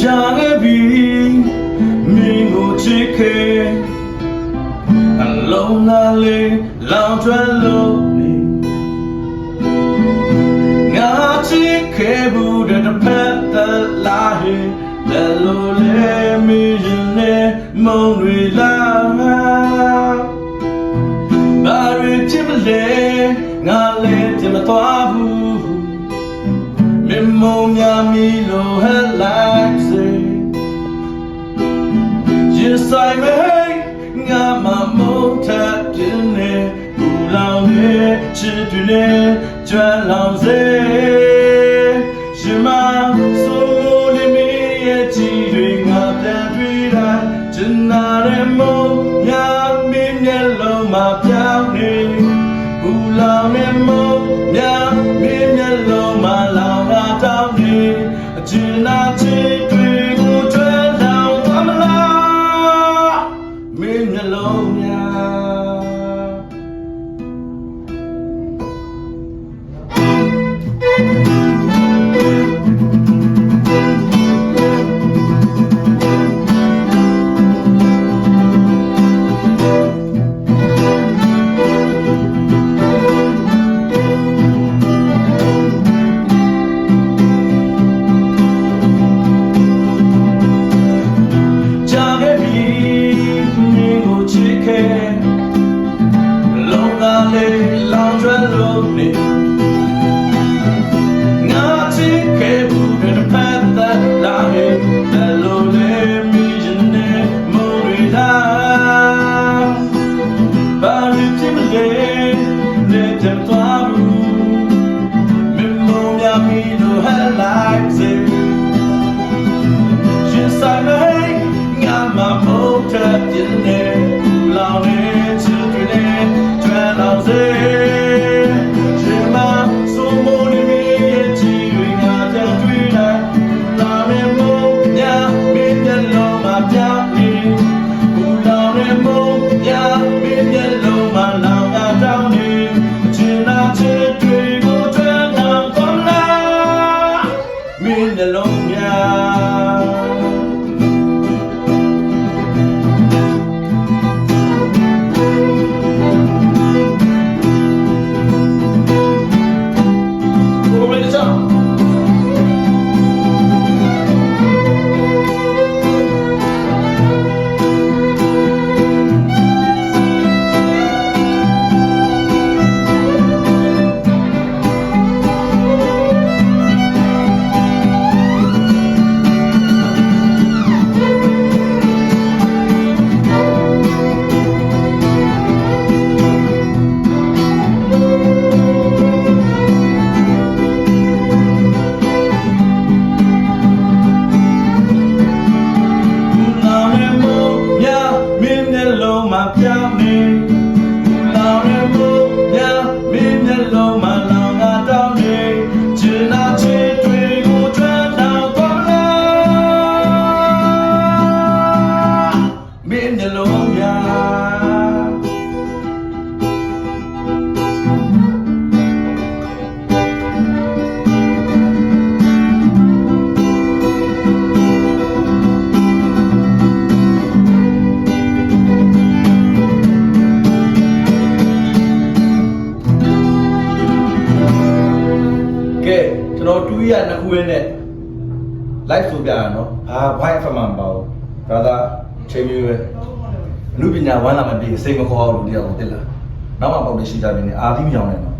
ကြာခဲ့ပြီမင်းကိုချစ်ခဲ့အလုံးငါလေးလောင်ကျွမ်းလို့ငါချစ်ခဲ့ဘူးတဲ့တစ်ဖက်တလာဟေတယ်လို့လေမင်းရင်နဲ့မုန်းတွေလာဘာရစ်ချစ်မလဲငါလည်းချစ်မသွားဘူး Memo mia mi lo headlights ဆိုင်မဲငါမမုန်းထပ်ပြင်းနေဘူလောင်ရဲ့ချစ်တွေနဲ့ကြွလောင်စေရှင်မဆိုးနေမီရဲ့ချီတွေငါပြန်တွေ့တိုင်းကျင်နာတဲ့မုန်းများမင်းမျက်လုံးမှာပြောင်းနေဘူလောင်တဲ့မုန်းများမင်းမျက်လုံးမှာလောင်တာတောင်းနေအကျဉ်းနာချစ် လုံးသားလေးလောင်ကျွမ်းလို့နေငါချစ်ခဲ့ဘူးတဲ့ဖက်သက်လာဟဲ့ဘယ်လိုလဲမီးရင်နဲ့မုန်းရတာဘာလို့ဖြစ်မလဲလက်ထပ်သွားဘူးမင်းမုန်းရမီလို့ဟဲ့လိုက်စေရင်ဆိုင်မဲငါမဖို့ထပ်ပြင်းနေ က်လုံးမှာ တော်2ရက်နှစ်ခုရင်းနဲ့ live ဆိုပြရနော်ဘာဘိုင်း FM မှာမပါဘူးဒါသာချိန်မျိုးပဲအမှုပညာဝမ်းလာမပြေစိတ်မခေါ်အောင်လို့တရားကိုတက်လာနောက်မှပေါက်နေရှိကြပြီနဲ့အာသီးမကြောင်နဲ့နော်